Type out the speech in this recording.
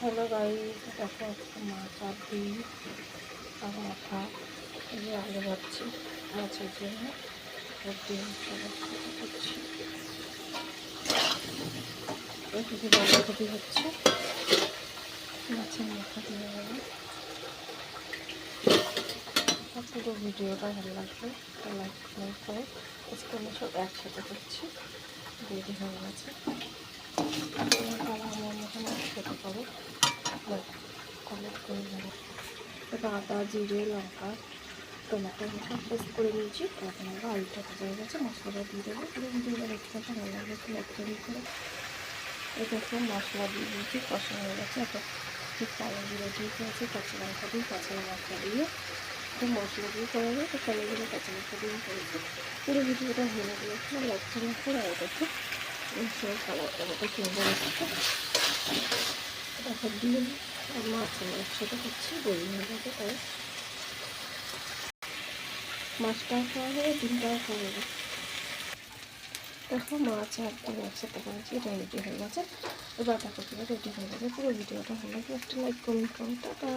Hello guys দেখো আজকে মাছ আর ডিম আর মাথা যে আলু ভাবছি মাছের জন্য বাঁধাকপি হচ্ছে। মাছের মাথা দিয়ে গেল। পুরো ভিডিওটা ভালো লাগবে লাইক কমেন্ট করে আজকে আমি সব একসাথে করছি। রেডি হয়ে গেছে তারা আমার মতন একসাথে করো কমেন্ট করে দেবো এটা আদা জিরে, লঙ্কা, টমেটো সব পেস্ট করে নিয়েছি এখন আমরা আলুটা ভাজা হয়ে গেছে, মশলাটা দিয়ে দেবো। পুরো ভিডিওটা দেখতে পাচ্ছি ভালো লাগবে একটু লাইক করে। দেখো, মশলা দিয়ে দিয়েছি কষা হয়ে গেছে। এখন ঠিক কালো জিরে দিয়ে দিয়েছি, কাঁচা লঙ্কা দিয়ে, কাঁচা লঙ্কা দিয়ে। একটু মশলা দিয়ে করা যায় তো কালো জিরে কাঁচা লঙ্কা দিয়ে করেছি। পুরো ভিডিওটা ভালো লাগবে লাইক করে করে আর দেখো সেই কালারটা কত সুন্দর এসেছে তারপর আর মাছ আমি একসাথে করছি বই যাবে তাই। মাছটাও খাওয়া হবে, ডিমটাও খাওয়া হবে। দেখো মাছ আর ডিম একসাথে করেছি, এটা রেডি হয়ে গেছে। দেখো রেডি হয়ে গেছে। পুরো ভিডিওটা ভালো লাগে একটা লাইক কমেন্ট করুন টাটা।